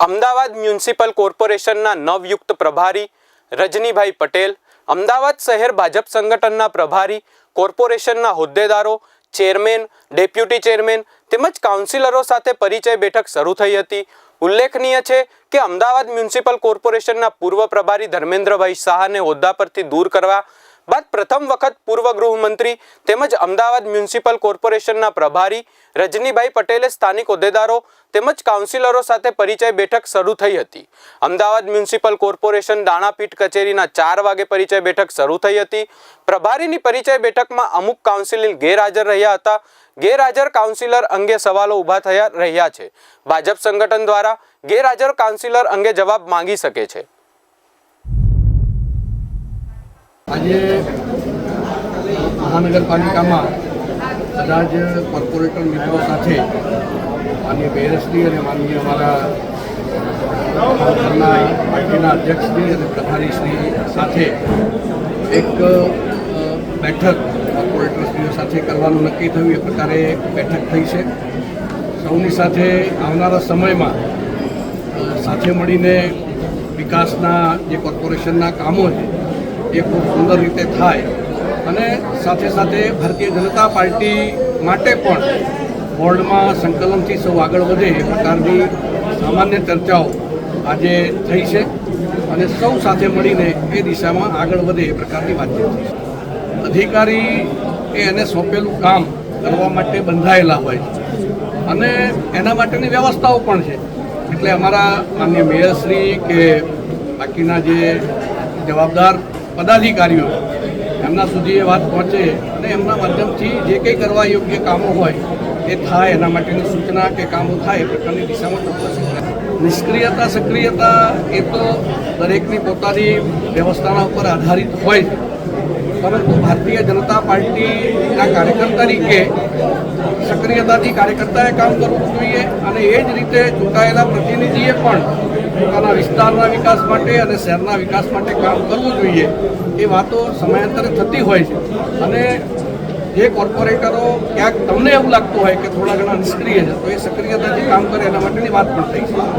Ahmedabad municipal કોર્પોરેશનના નવયુક્ત પ્રભારી રજનીભાઈ પટેલ, અમદાવાદ શહેર ભાજપ સંગઠનના પ્રભારી કોર્પોરેશનના હોદ્દેદારો, ચેરમેન, ડેપ્યુટી ચેરમેન તેમજ કાઉન્સિલરો સાથે પરિચય બેઠક શરૂ થઈ હતી. ઉલ્લેખનીય છે કે અમદાવાદ મ્યુનિસિપલ કોર્પોરેશનના પૂર્વ પ્રભારી ધર્મેન્દ્રભાઈ શાહને હોદ્દા પરથી દૂર કરવા બાદ પ્રથમ વખત પૂર્વ ગૃહમંત્રી તેમજ અમદાવાદ મ્યુનિસિપલ કોર્પોરેશનના પ્રભારી રજનીભાઈ પટેલે સ્થાનિક હોદ્દેદારો તેમજ કાઉન્સિલરો સાથે પરિચય બેઠક શરૂ થઈ હતી. અમદાવાદ મ્યુનિસિપલ કોર્પોરેશન દાણાપીઠ કચેરીના ચાર વાગે પરિચય બેઠક શરૂ થઈ હતી. પ્રભારીની પરિચય બેઠકમાં અમુક કાઉન્સિલર ગેરહાજર રહ્યા હતા. ગેરહાજર કાઉન્સિલર અંગે સવાલો ઊભા થયા રહ્યા છે. ભાજપ સંગઠન દ્વારા ગેરહાજર કાઉન્સિલર અંગે જવાબ માંગી શકે છે. આજે મહાનગરપાલિકામાં બધા જ કોર્પોરેટર મિત્રો સાથે માન્ય મેયરશ્રી અને માન્ય અમારા ઘરના પાર્ટીના અધ્યક્ષશ્રી અને પ્રભારીશ્રી સાથે એક બેઠક કોર્પોરેટરશ્રીઓ સાથે કરવાનું નક્કી થયું. એ પ્રકારે બેઠક થઈ છે. સૌની સાથે આવનારા સમયમાં સાથે મળીને વિકાસના જે કોર્પોરેશનના કામો છે એ ખૂબ સુંદર રીતે થાય. અને સાથે સાથે ભારતીય જનતા પાર્ટી માટે પણ બોર્ડમાં સંકલનથી સૌ આગળ વધે એ પ્રકારની સામાન્ય ચર્ચાઓ આજે થઈ છે. અને સૌ સાથે મળીને એ દિશામાં આગળ વધે એ પ્રકારની વાતચીત થઈ છે. અધિકારી એ એને સોંપેલું કામ કરવા માટે બંધાયેલા હોય અને એના માટેની વ્યવસ્થાઓ પણ છે. એટલે અમારા માન્ય મેયરશ્રી કે બાકીના જે જવાબદાર પદાધિકારીઓ એમના સુધી એ વાત પહોંચે અને એમના માધ્યમથી જે કંઈ કરવા યોગ્ય કામો હોય એ થાય એના માટેની સૂચના કે કામો થાય એ પ્રકારની દિશામાં ચોક્કસ નિષ્ક્રિયતા, સક્રિયતા એ તો દરેકની પોતાની વ્યવસ્થાના ઉપર આધારિત હોય પરંતુ ભારતીય જનતા પાર્ટીના કાર્યકર તરીકે સક્રિયતાથી કાર્યકર્તાએ કામ કરવું જોઈએ અને એ જ રીતે ચૂંટાયેલા પ્રતિનિધિએ પણ પોતાના વિસ્તારના વિકાસ માટે અને શહેરના વિકાસ માટે કામ કરવું જોઈએ. એ વાતો સમયાંતરે થતી હોય છે. અને જે કોર્પોરેટરો ક્યાંક તમને એવું લાગતું હોય કે થોડા ઘણા નિષ્ક્રિય છે, તો એ સક્રિયતાથી કામ કરે, એના માટેની વાત પણ થઈ છે.